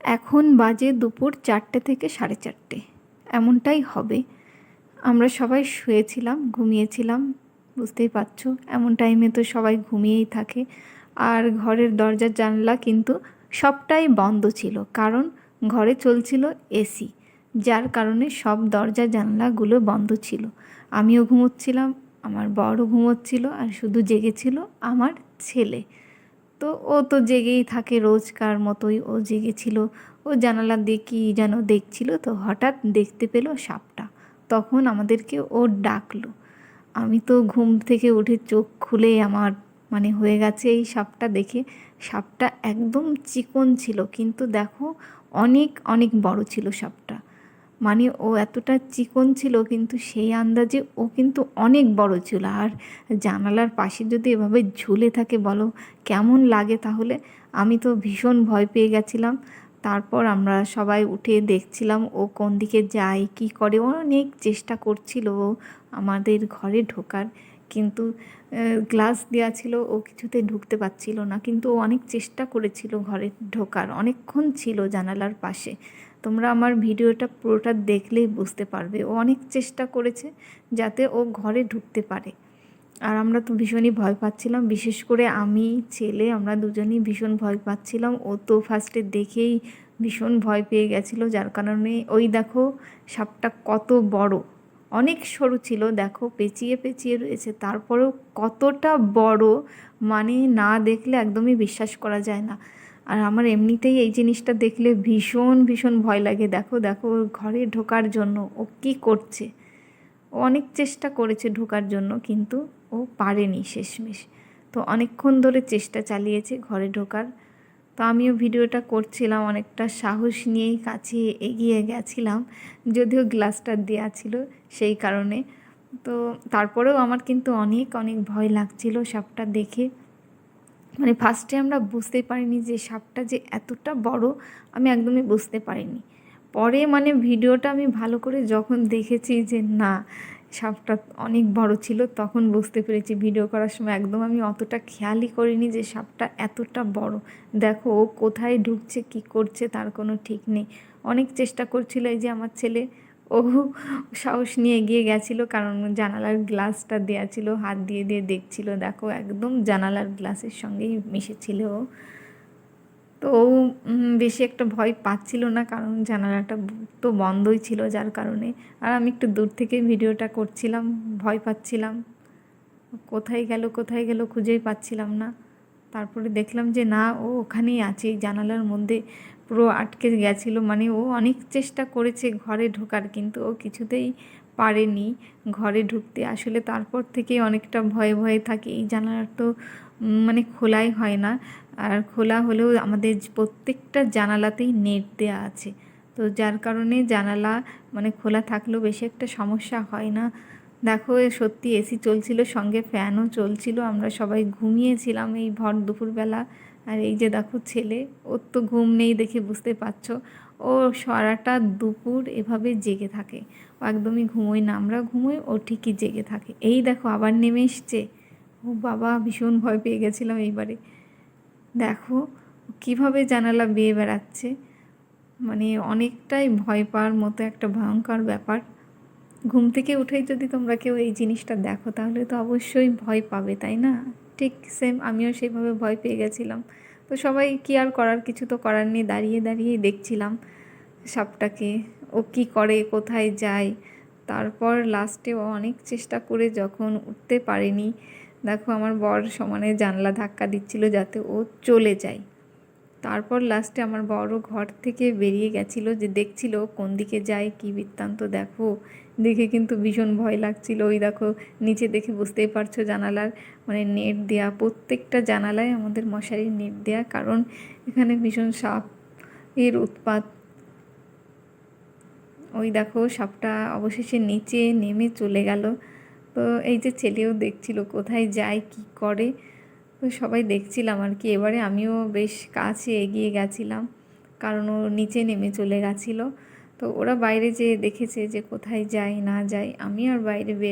এখন বাজে দুপুর চারটে থেকে সাড়ে চারটে। এমনটাই হবে। আমরা সবাই শুয়েছিলাম, ঘুমিয়েছিলাম, বুঝতেই পারছ? এমন টাইমে তো সবাই ঘুমিয়েই থাকে। আর ঘরের দরজার জানলা কিন্তু সবটাই বন্ধ ছিল। কারণ ঘরে চলছিল এসি যার কারণে সব দরজা জানলাগুলো বন্ধ ছিল। আমিও ঘুমোচ্ছিলাম, আমার বড় ঘুমোচ্ছিল, আর শুধু জেগেছিল আমার ছেলে। তো ও তো জেগেই থাকে রোজকার মতোই। ও জেগেছিল। ও জানালা দিয়ে কী যেন দেখছিল। তো হঠাৎ দেখতে পেল সাপটা। তখন আমাদেরকে ও ডাকলো। আমি তো ঘুম থেকে উঠে চোখ খুলে আমার মানে হয়ে গেছে এই সাপটা দেখে। সাপটা একদম চিকন ছিল। কিন্তু দেখো, অনেক অনেক বড় ছিল সাপটা। মানে ও এতটা চিকন ছিল কিন্তু সেই আন্দাজে ও কিন্তু অনেক বড় ছিল। আর জানালার পাশে যদি এভাবে ঝুলে থাকে বলো, কেমন লাগে তাহলে? আমি তো ভীষণ ভয় পেয়ে গেছিলাম। তারপর আমরা সবাই উঠে দেখছিলাম ও কোন দিকে যায়, কি করে। অনেক চেষ্টা করছিল ও আমাদের ঘরে ঢোকার। কিন্তু গ্লাস দেওয়া ছিল, ও কিছুতে ঢুকতে পারছিল না। কিন্তু ও অনেক চেষ্টা করেছিল ঘরে ঢোকার। অনেকক্ষণ ছিল জানালার পাশে। তোমরা আমার ভিডিওটা পুরোটা দেখলেই বুঝতে পারবে। ও অনেক চেষ্টা করেছে যাতে ও ঘরে ঢুকতে পারে। আর আমরা তো ভীষণই ভয় পাচ্ছিলাম। বিশেষ করে আমি, ছেলে, আমরা দুজনেই ভীষণ ভয় পাচ্ছিলাম। ও তো ফার্স্টে দেখেই ভীষণ ভয় পেয়ে গেছিল। যার কারণে, ওই দেখো, সাপটা কত বড়। অনেক সরু ছিল, দেখো, পেঁচিয়ে পেঁচিয়ে রয়েছে। তারপরেও কতটা বড় মানে না দেখলে একদমই বিশ্বাস করা যায় না। আর আমার এমনিতেই এই জিনিসটা দেখলে ভীষণ ভীষণ ভয় লাগে। দেখো দেখো, ঘরে ঢোকার জন্য ও কী করছে? ও অনেক চেষ্টা করেছে ঢোকার জন্য, কিন্তু ও পারেনি শেষমেশ। তো অনেকক্ষণ ধরে চেষ্টা চালিয়েছে ঘরে ঢোকার। তো আমিও ভিডিওটা করছিলাম, অনেকটা সাহস নিয়েই কাছে এগিয়ে গেছিলাম, যদিও গ্লাসটা দেওয়া ছিল সেই কারণে। তো তারপরেও আমার কিন্তু অনেক অনেক ভয় লাগছিল সাপটা দেখে। মানে ফার্স্টে আমরা বুঝতে পারিনি যে সাপটা যে এতটা বড়, আমি একদমই বুঝতে পারিনি। পরে মানে ভিডিওটা আমি ভালো করে যখন দেখেছি যে না সাপটা অনেক বড় ছিল, তখন বুঝতে পেরেছি ভিডিও করার সময় একদম আমি অতটা খেয়ালই করিনি যে সাপটা এতটা বড়। দেখো, ও কোথায় ঢুকছে, কি করছে, তার কোনো ঠিক নেই। অনেক চেষ্টা করছিল এই যে আমার ছেলে, ও সাহস নিয়ে এগিয়ে গেছিল, কারণ জানালার গ্লাসটা দেওয়া ছিল, হাত দিয়ে দিয়ে দেখছিল। দেখো, একদম জানালার গ্লাসের সঙ্গেই মিশেছিল ও। তো বেশি একটা ভয় পাচ্ছিল না, কারণ জানালাটা তো বন্ধই ছিল যার কারণে। আর আমি একটু দূর থেকে ভিডিওটা করছিলাম, ভয় পাচ্ছিলাম। কোথায় গেল কোথায় গেল খুঁজেই পাচ্ছিলাম না। তারপরে দেখলাম যে না, ও ওখানেই আছে জানালার মধ্যে পুরো আটকে গেছিল। মানে ও অনেক চেষ্টা করেছে ঘরে ঢোকার, কিন্তু ও কিছুতেই পারেনি ঘরে ঢুকতে। আসলে তারপর থেকে অনেকটা ভয়ে ভয়ে থাকে। এই জানালার তো মানে খোলাই হয় না। আর খোলা হলেও আমাদের প্রত্যেকটা জানালাতেই নেট দেওয়া আছে। তো যার কারণে জানালা মানে খোলা থাকলেও বেশি একটা সমস্যা হয় না। দেখো সত্যি এসি চলছিল, সঙ্গে ফ্যানও চলছিল। আমরা সবাই ঘুমিয়েছিলাম এই ভর দুপুরবেলা। আর এই যে দেখো ছেলে, ওর তো ঘুম নেই দেখে বুঝতে পারছ। ও সারাটা দুপুর এভাবে জেগে থাকে। ও একদমই ঘুমোয় না। আমরা ঘুমোই, ও ঠিকই জেগে থাকে। এই দেখো আবার নেমে এসছে। ও বাবা, ভীষণ ভয় পেয়ে গেছিলাম এইবারে। দেখো কীভাবে জানালা বেয়ে বেড়াচ্ছে। মানে অনেকটাই ভয় পাওয়ার মতো একটা ভয়ঙ্কর ব্যাপার। ঘুম থেকে উঠেই যদি তোমরা কেউ এই জিনিসটা দেখো, তাহলে তো অবশ্যই ভয় পাবে, তাই না? ঠিক সেম আমিও সেইভাবে ভয় পেয়ে গেছিলাম। তো সবাই কি আর করার, কিছু তো করার নেই, দাঁড়িয়ে দাঁড়িয়েই দেখছিলাম সাপটাকে। ও কি করে, কোথায় যায়? তারপর লাস্টে ও অনেক চেষ্টা করে যখন উঠতে পারেনি দেখো আমার বর সমানে জানলা ধাক্কা দিচ্ছিল যাতে ও চলে যায়। তারপর লাস্টে আমার বড় ঘর থেকে বেরিয়ে গেছিল যে দেখছিল কোন দিকে যায়, কি বৃত্তান্ত দেখো। দেখে কিন্তু ভীষণ ভয় লাগছিল। ওই দেখো, নিচে দেখে বুঝতেই পারছ জানালার মানে নেট দেয়া, প্রত্যেকটা জানালায় আমাদের মশারির নেট দেয়া, কারণ এখানে ভীষণ সাপ এর উৎপাত। ওই দেখো, সাপটা অবশেষে নিচে নেমে চলে গেল। তো এই যে ছেলেও দেখছিল, কোথায় যায়, কি করে? তো সবাই দেখছিলাম আর কি। এবারে আমিও বেশ কাছে এগিয়ে গেছিলাম, কারণ ও নিচে নেমে চলে গেছিল। তো ওরা বাইরে যেয়ে দেখেছে যে কোথায় যায়, না যায়, আমি আর বাইরে বের